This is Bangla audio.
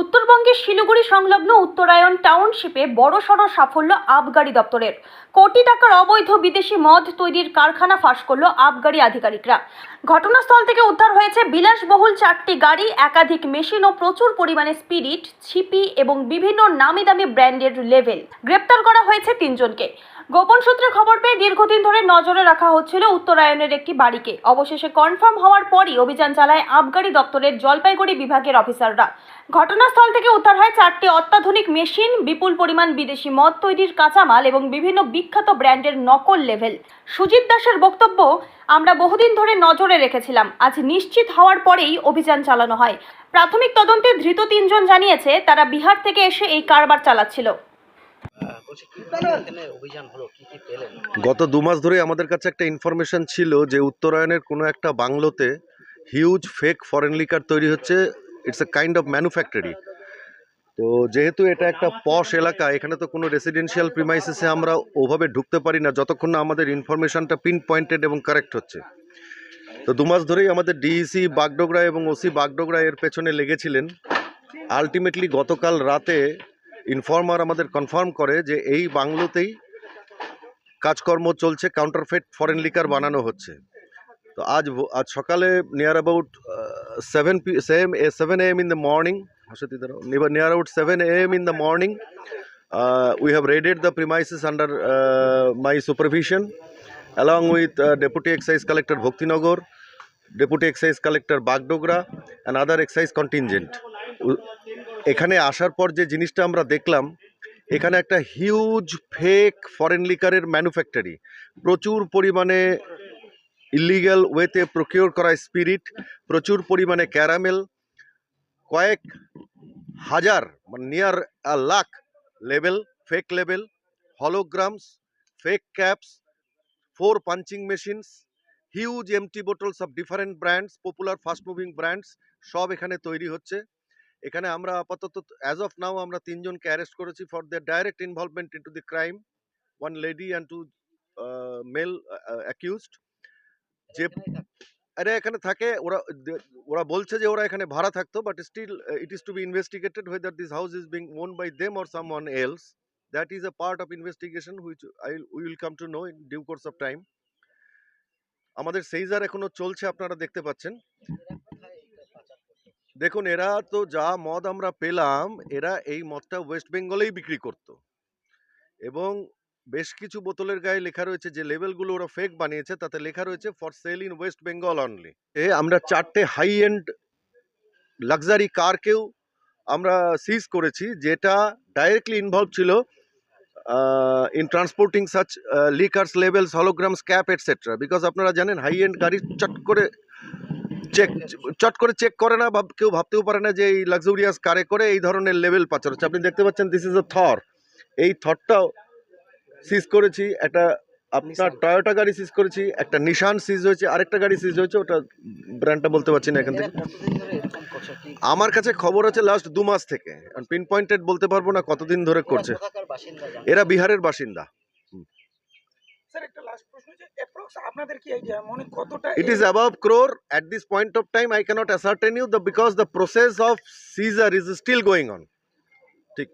উত্তরবঙ্গের শিলিগুড়ি সংলগ্ন উত্তরায়ণ টাউনশিপে বড়সড় সাফল্য আবগারি দপ্তরের। কোটি টাকার অবৈধ বিদেশি মদ তৈরির কারখানা ফাঁস করল আবগারি আধিকারিকরা। ঘটনাস্থল থেকে উদ্ধার হয়েছে বিলাসবহুল চারটি গাড়ি, একাধিক মেশিন ও প্রচুর পরিমাণে স্পিরিট, ছিপি এবং বিভিন্ন নামি দামি ব্র্যান্ডের লেভেল। গ্রেপ্তার করা হয়েছে তিনজনকে। গোপন সূত্রে খবর পেয়ে দীর্ঘদিন ধরে নজরে রাখা হচ্ছিল উত্তরায়ণের একটি বাড়িকে। অবশেষে কনফার্ম হওয়ার পরই অভিযান চালায় আবগারি দপ্তরের জলপাইগুড়ি বিভাগের অফিসাররা। ঘটনাস্থল থেকে উদ্ধার হয় চারটি অত্যাধুনিক মেশিন, বিপুল পরিমাণ বিদেশি মদ তৈরির কাঁচামাল এবং বিভিন্ন বিখ্যাত ব্র্যান্ডের নকল লেভেল। সুজিত দাসের বক্তব্য, আমরা বহুদিন ধরে নজরে রেখেছিলাম। আজ নিশ্চিত হওয়ার পরেই অভিযান চালানো হয়। প্রাথমিক তদন্তে ধৃত তিনজন জানিয়েছে, তারা বিহার থেকে এসে এই কারবার চালাচ্ছিল। গত দু মাস ধরে আমাদের কাছে একটা ইনফরমেশন ছিল যে উত্তরায়ণের কোনো একটা বাংলোতে হিউজ ফেক ফরেন লিকার তৈরি হচ্ছে it's a kind of manufactory তো যেহেতু এটা একটা পশ এলাকা, এখানে তো কোনো রেসিডেন্সিয়াল প্রিমাইসেসে আমরা ওভাবে ঢুকতে পারি না, যতক্ষণ না আমাদের ইনফরমেশনটা পিন পয়েন্টেড এবং কারেক্ট হচ্ছে। তো দু মাস ধরেই আমাদের ডিইসি বাগডোগরা এবং ওসি বাগডোগরা এর পেছনে লেগেছিলেন। আলটিমেটলি গতকাল রাতে ইনফর্মার আমাদের কনফার্ম করে যে এই বাংলোতেই কাজকর্ম চলছে কাউন্টারফেট ফরেন লিকার বানানো হচ্ছে তো আজ আজ সকালে near about seven P same A seven M in the morning near about seven M in the morning we have raided the premises under my supervision along with uh, Deputy collector Bhaktinagar deputy Collector Bagdogra and other excise contingent. উ- এখানে আসার পর যে জিনিসটা আমরা দেখলাম, এখানে একটা হিউজ ফেক ফরেন লিকারের ম্যানুফ্যাক্টরি প্রচুর পরিমাণে ইলিগ্যাল ওয়েতে প্রকিওর করা স্পিরিট প্রচুর পরিমাণে ক্যারামেল কয়েক হাজার মানে near lakh level fake level holograms fake caps four punching machines huge empty bottles of different brands popular fast moving brands সব এখানে তৈরি হচ্ছে। এখানে আমরা আপাতত অ্যাজ অফ নাও আমরা তিনজনকে অ্যারেস্ট করেছি for the direct involvement into the crime one lady and two male accused যে আরে এখানে থাকে ওরা ওরা বলছে যে ওরা এখানে ভাড়া থাকতো but still it is to be investigated whether this house is being own by them or someone else that is a part of investigation which I we will come to know in due course of time আমাদের সেইজার এখনও চলছে আপনারা দেখতে পাচ্ছেন। দেখুন, এরা তো যা মদ আমরা পেলাম, এরা এই মদটা ওয়েস্ট বেঙ্গলেই বিক্রি করত। এবং বেশ কিছু বোতলের গায়ে লেখা রয়েছে যে লেভেলগুলো ওরা ফেক বানিয়েছে, তাতে লেখা রয়েছে for sale in West Bengal only এ আমরা চারটে হাই এন্ড লাক্সারি কারকেও আমরা সিজ করেছি, যেটা ডাইরেক্টলি ইনভলভ ছিল in transporting such liquors labels holograms cap etcetera because আপনারা জানেন হাই এন্ড গাড়ি চট করে চেক চট করে চেক করে না ভাব কেউ ভাবতেও পারে না যে এই লাক্সুরিয়াস কারে করে এই ধরনের লেভেল পাচার হচ্ছে। আপনি দেখতে পাচ্ছেন দিস ইজ আ থর এই থরটাও সিজ করেছি একটা আপনার টয়োটা গাড়ি সিজ করেছি একটা নিশান সিজ হয়েছে আরেকটা গাড়ি সিজ হয়েছে ওটা ব্র্যান্ডটা বলতে পারছি না এখান থেকে। আমার কাছে খবর আছে লাস্ট দু মাস থেকে। পিন পয়েন্টেড বলতে পারব না কতদিন ধরে করছে? এরা বিহারের বাসিন্দা। স্যার একটা লাস্ট প্রশ্ন যে অ্যাপ্রক্স আপনাদের কি আইডিয়া মানে কতটা It is above crore. At this point of time, I cannot ascertain you the because the process of seizure is still going on. ঠিক